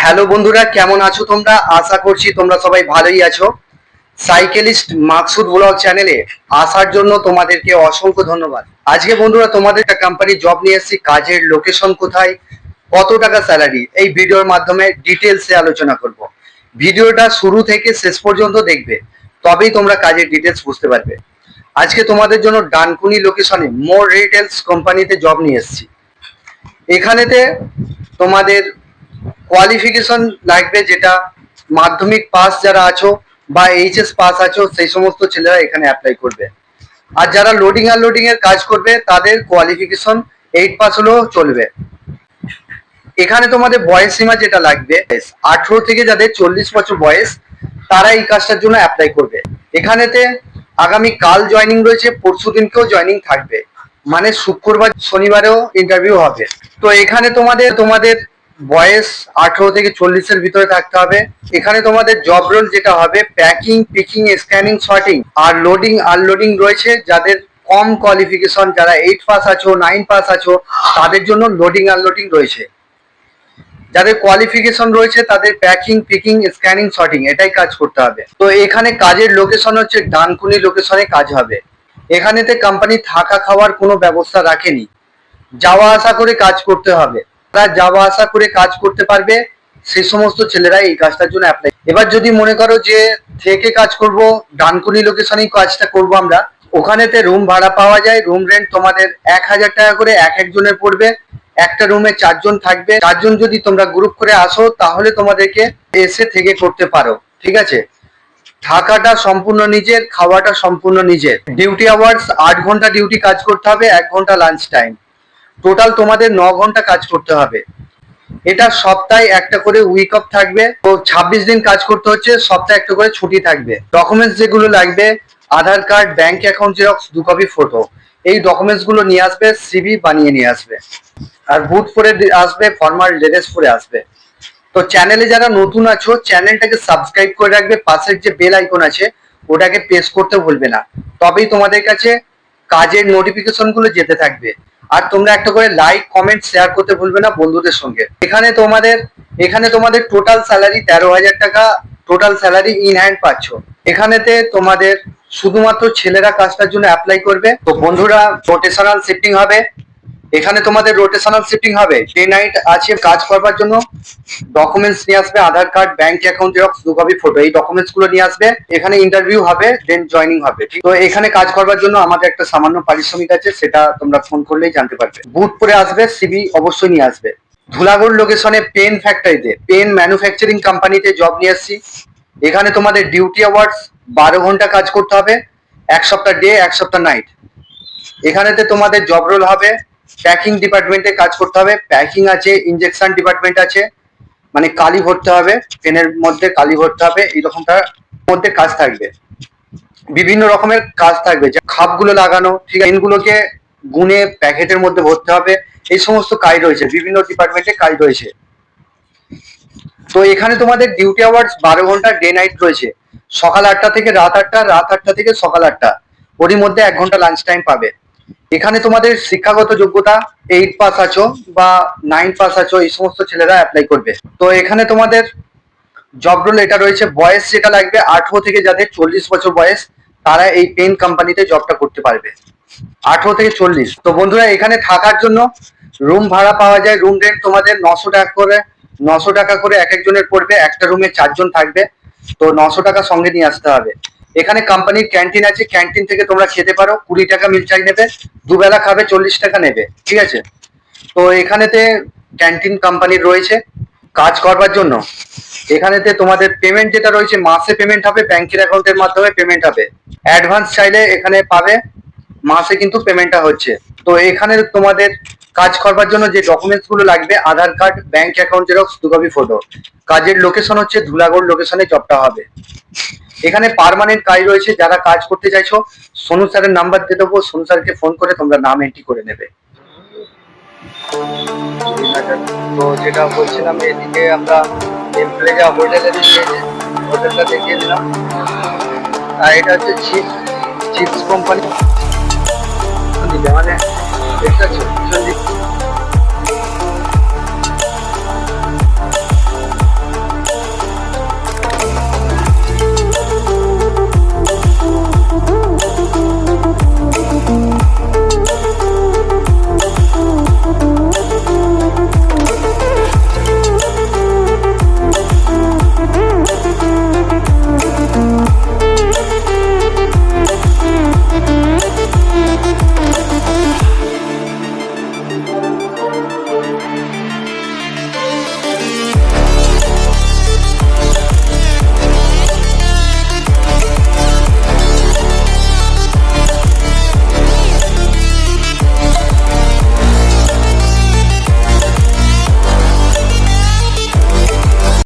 Hello বন্ধুরা, কেমন আছো তোমরা? আশা করছি তোমরা সবাই ভালোই আছো। সাইকেলিস্ট মাকসুদ ব্লগ চ্যানেলে আসার জন্য তোমাদেরকে অসংখ্য ধন্যবাদ। আজকে বন্ধুরা, তোমাদের একটা কোম্পানি জব নিয়ে এসেছি, কাজের লোকেশন কোথায়, কত টাকা স্যালারি এই ভিডিওর মাধ্যমে ডিটেলসে আলোচনা করব। ভিডিওটা শুরু থেকে শেষ পর্যন্ত দেখবে, তবেই তোমরা কাজের ডিটেলস বুঝতে পারবে। আজকে তোমাদের জন্য ডানকুনি লোকেশনে মোর রিটেলস কোম্পানিতে জব নিয়ে এসেছি। এখানেতে তোমাদের কোয়ালিফিকেশন লাগবে যেটা মাধ্যমিক পাস যারা আছো বা এইচএস পাস আছো, সেই সমস্ত ছেলেরা এখানে অ্যাপ্লাই করবে। আর যারা লোডিং আনলোডিং এর কাজ করবে, তাদের কোয়ালিফিকেশন এইট পাস হলেও চলবে। এখানে তোমাদের বয়স সীমা যেটা লাগবে, আঠেরো থেকে যাদের চল্লিশ বছর বয়স, তারা এই কাজটার জন্য অ্যাপ্লাই করবে। এখানেতে আগামী কাল জয়নিং রয়েছে, পরশু দিনকেও জয়নিং থাকবে। মানে শুক্রবার, শনিবারেও ইন্টারভিউ হবে। তো এখানে তোমাদের তোমাদের বয়স আঠেরো থেকে চল্লিশের ভিতরে থাকতে হবে। এখানে তোমাদের জব রোল যেটা হবে প্যাকিং পিকিং স্ক্যানিং শর্টিং আর লোডিং আনলোডিং রয়েছে। যাদের কম কোয়ালিফিকেশন যারা এইট পাস আছো নাইন পাস আছো, তাদের জন্য লোডিং আনলোডিং রয়েছে। যাদের কোয়ালিফিকেশন রয়েছে, তাদের প্যাকিং পিকিং স্ক্যানিং শর্টিং এটাই কাজ করতে হবে। তো এখানে কাজের লোকেশন হচ্ছে ডানকুনি লোকেশনে কাজ হবে। এখানেতে কোম্পানি থাকা খাওয়ার কোনো ব্যবস্থা রাখেনি। যাওয়া আসা করে কাজ করতে হবে। তারা যাওয়া আসা করে কাজ করতে পারবে সেই সমস্ত ছেলেরা এই কাজটার জন্য অ্যাপ্লাই এবার যদি মনে করো যে থেকে কাজ করব, ডানকুনি লোকেশনেই কাজটা করব আমরা, ওখানেতে রুম ভাড়া পাওয়া যায় রুম রেন্ট তোমাদের এক হাজার টাকা করে এক একজনের পড়বে, একটা রুমে চারজন থাকবে, চারজন যদি তোমরা গ্রুপ করে আসো, তাহলে তোমাদেরকে এসে থেকে করতে পারো, ঠিক আছে? থাকাটা সম্পূর্ণ নিজের, খাওয়াটা সম্পূর্ণ নিজের। ডিউটি আওয়ার্স আট ঘণ্টা ডিউটি কাজ করতে হবে, এক ঘণ্টা লাঞ্চ টাইম টোটাল তোমাদের ন ঘণ্টা কাজ করতে হবে। এটা সপ্তাহে একটা করে উইক অফ থাকবে। তো ছাব্বিশ দিন কাজ করতে হচ্ছে, সপ্তাহে একটা করে ছুটি থাকবে। ডকুমেন্টস যেগুলো লাগবে, Aadhaar card bank account xerox দু কপি ফটো এই ডকুমেন্টসগুলো নিয়ে আসবে সিবি বানিয়ে নিয়ে আসবে। আর বুথ পরে আসবে ফর্মাল ড্রেস পরে আসবে। তো চ্যানেলে যারা নতুন আছো চ্যানেলটাকে সাবস্ক্রাইব করে রাখবে। পাশের যে বেল আইকন আছে, ওটাকে প্রেস করতে ভুলবে না। তবেই তোমাদের কাছে কাজের নোটিফিকেশনগুলো যেতে থাকবে। আর তোমরা একটা করে লাইক কমেন্ট শেয়ার করতে ভুলবে না বন্ধুদের সঙ্গে। এখানে তোমাদের এখানে তোমাদের টোটাল স্যালারি তেরো হাজার টাকা টোটাল স্যালারি ইন হ্যান্ড পাচ্ছ। এখানেতে তোমাদের শুধুমাত্র ছেলেরা কাজটার জন্য অ্যাপ্লাই করবে। তো বন্ধুরা রোটেশনাল শিফটিং হবে। এখানে তোমাদের রোটেশনাল শিফটিং হবে। ডে নাইট আছে, কাজ করবার জন্য ডকুমেন্টস নিয়ে আসবে, Aadhaar card bank account xerox দু কপি ফটো এই ডকুমেন্টসগুলো নিয়ে আসবে। এখানে ইন্টারভিউ হবে দেন জয়নিং হবে তো এখানে কাজ করবার জন্য আমাদের একটা সামান্য পারিশ্রমিক আছে, সেটা তোমরা ফোন করলেই জানতে পারবে। বুট পরে আসবে সিবি অবশ্যই নিয়ে আসবে। ধুলাগড় লোকেশনে পেন ফ্যাক্টরিতে পেন ম্যানুফ্যাকচারিং কোম্পানিতে জব নিয়ে আসছি। এখানে তোমাদের ডিউটি আওয়ার্স বারো ঘণ্টা কাজ করতে হবে, এক সপ্তাহ ডে এক সপ্তাহ নাইট এখানেতে তোমাদের জব রোল হবে প্যাকিং ডিপার্টমেন্টে কাজ করতে হবে। প্যাকিং আছে ইনজেকশন ডিপার্টমেন্ট আছে। মানে কালি ভরতে হবে, পেনের মধ্যে কালি ভরতে হবে এরকমটার মধ্যে কাজ থাকবে। বিভিন্ন রকমের কাজ থাকবে, যে খাপগুলো লাগানো, ঠিক পেনগুলোকে গুনে প্যাকেটের মধ্যে ভরতে হবে, এই সমস্ত কাজ রয়েছে, বিভিন্ন ডিপার্টমেন্টে কাজ রয়েছে। তো এখানে তোমাদের ডিউটি আওয়ার্স বারো ঘণ্টা ডে নাইট রয়েছে। সকাল আটটা থেকে রাত আটটা রাত আটটা থেকে সকাল আটটা। ওরই মধ্যে এক ঘণ্টা লাঞ্চ টাইম পাবে। এখানে তোমাদের শিক্ষাগত যোগ্যতা এইট পাস আছো বা নাইন পাস আছো, এই সমস্ত ছেলেরা অ্যাপ্লাই করবে। তো এখানে তোমাদের জব রোল এটা রয়েছে, বয়স যেটা লাগবে আঠেরো থেকে যাদের চল্লিশ বছর বয়স, তারা এই পেন কোম্পানিতে জবটা করতে পারবে। আঠেরো থেকে চল্লিশ। তো বন্ধুরা, এখানে থাকার জন্য রুম ভাড়া পাওয়া যায়। রুম রেন্ট তোমাদের নশো টাকা করে, নশো টাকা করে এক একজনের পড়বে। একটা রুমে চারজন থাকবে। তো নশো টাকা সঙ্গে নিয়ে আসতে হবে। এখানে কোম্পানির ক্যান্টিন আছে ক্যান্টিন থেকে তোমরা খেতে পারো, কুড়ি টাকা মিল নেবে, দুবেলা খাবে, চল্লিশ টাকা নেবে, ঠিক আছে? তো এখানেতে ক্যান্টিন কোম্পানির রয়েছে, কাজ করবার জন্য। এখানেতে তোমাদের পেমেন্ট যেটা রয়েছে, মাসে পেমেন্ট হবে ব্যাংকের অ্যাকাউন্টের মাধ্যমে পেমেন্ট হবে। অ্যাডভান্স চাইলে এখানে পাবে, মাসে কিন্তু পেমেন্টটা হচ্ছে। তো এখানে তোমাদের কাজ করবার জন্য যে ডকুমেন্টসগুলো লাগবে, Aadhaar card bank account xerox দু কপি ফটো কাজের লোকেশন হচ্ছে ধুলাগড় লোকেশনে জবটা হবে। এখানে পার্মানেন্ট কাজ রয়েছে, যারা কাজ করতে চাইছো, সোনু স্যারের নাম্বার দিয়ে দেবো, সোনু স্যারকে ফোন করে তোমরা নাম এন্ট্রি করে নেবে। তো যেটা বলছিলাম, এদিকে আমরা এমপ্লেজা হোটেলের দিকে হোটেলটা দেখিয়ে দিলাম। আর এটা হচ্ছে চিপস চিপস কোম্পানি মানে দিক